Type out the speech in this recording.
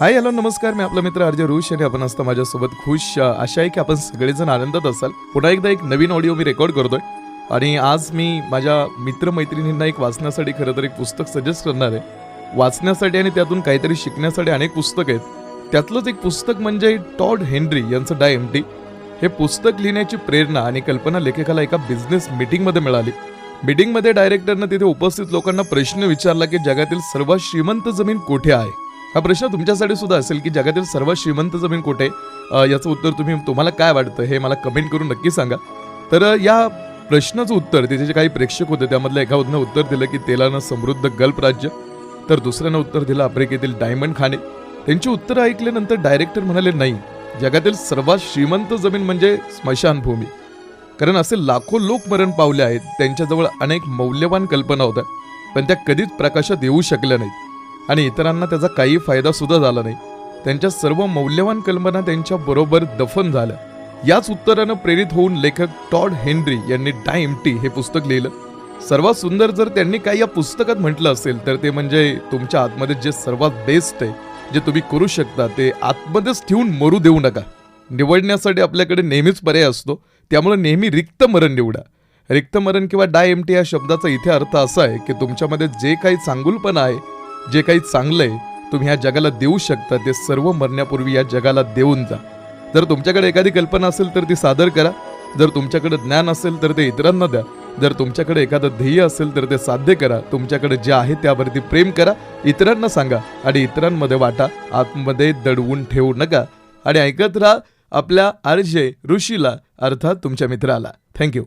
Hi hello नमस्कार. मी आपला मित्र अर्जय ऋष आणि आपण असता माझ्यासोबत खुश. आशा आहे की आपण सगळेजण आनंदात असाल. पुन्हा एकदा एक नवीन ऑडिओ मी रेकॉर्ड करतोय. आणि आज मी माझ्या मित्रमैत्रिणींना एक वाचण्यासाठी खरं तर एक पुस्तक सजेस्ट करणार आहे. वाचण्यासाठी आणि त्यातून काहीतरी शिकण्यासाठी अनेक पुस्तक आहेत. त्यातलंच एक पुस्तक म्हणजे टॉड हेनरी यांचं डाय एम टी. हे पुस्तक लिहिण्याची प्रेरणा आणि कल्पना लेखकाला एका बिझनेस मीटिंगमध्ये मिळाली. मीटिंगमध्ये डायरेक्टरनं तिथे उपस्थित लोकांना प्रश्न विचारला की जगातील सर्वात श्रीमंत जमीन कुठे आहे? हा प्रश्न तुमच्यासाठी सुद्धा असेल की जगातील सर्वात श्रीमंत जमीन कुठे? याचं उत्तर तुम्ही तुम्हाला काय वाटतं हे मला कमेंट करून नक्की सांगा. तर या प्रश्नाचं उत्तर तिथे जे काही प्रेक्षक होते त्यामधलं एका उत्तर दिलं की तेलानं समृद्ध गल्फ राज्य तर दुसऱ्यानं उत्तर दिलं आफ्रिकेतील डायमंड खाणे. त्यांची उत्तरं ऐकल्यानंतर डायरेक्टर म्हणाले नाही जगातील सर्वात श्रीमंत जमीन म्हणजे स्मशानभूमी. कारण असे लाखो लोक मरण पावले आहेत त्यांच्याजवळ अनेक मौल्यवान कल्पना होत्या पण त्या कधीच प्रकाशात येऊ शकल्या नाहीत. आणि इतरांना त्याचा काही फायदा सुद्धा झाला नाही. त्यांच्या सर्व मौल्यवान कल्पना त्यांच्या बरोबर दफन झाल्या. याच उत्तरानं प्रेरित होऊन लेखक टॉड हेनरी यांनी डाय टी हे पुस्तक लिहिलं. सर्वात सुंदर जर त्यांनी काही या पुस्तकात म्हटलं असेल तर ते म्हणजे तुमच्या आतमध्ये जे सर्वात बेस्ट आहे जे तुम्ही करू शकता ते आतमध्येच ठेवून मरू देऊ नका. निवडण्यासाठी आपल्याकडे नेहमीच पर्याय असतो. त्यामुळे नेहमी रिक्त मरण निवडा. रिक्त मरण किंवा डाय एम टी या शब्दाचा इथे अर्थ असा आहे की तुमच्यामध्ये जे काही चांगुलपणा आहे जे काही चांगलं आहे तुम्ही ह्या जगाला देऊ शकता ते सर्व मरण्यापूर्वी या जगाला देऊन जा. जर तुमच्याकडे एखादी कल्पना असेल तर ती सादर करा. जर तुमच्याकडे ज्ञान असेल तर ते इतरांना द्या. जर तुमच्याकडे एखादं ध्येय असेल तर ते साध्य करा. तुमच्याकडे जे आहे त्यावरती प्रेम करा. इतरांना सांगा आणि इतरांमध्ये वाटा. आतमध्ये दडवून ठेवू नका. आणि ऐकत राहा आपल्या आरजे ऋषीला अर्थात तुमच्या मित्राला. थँक्यू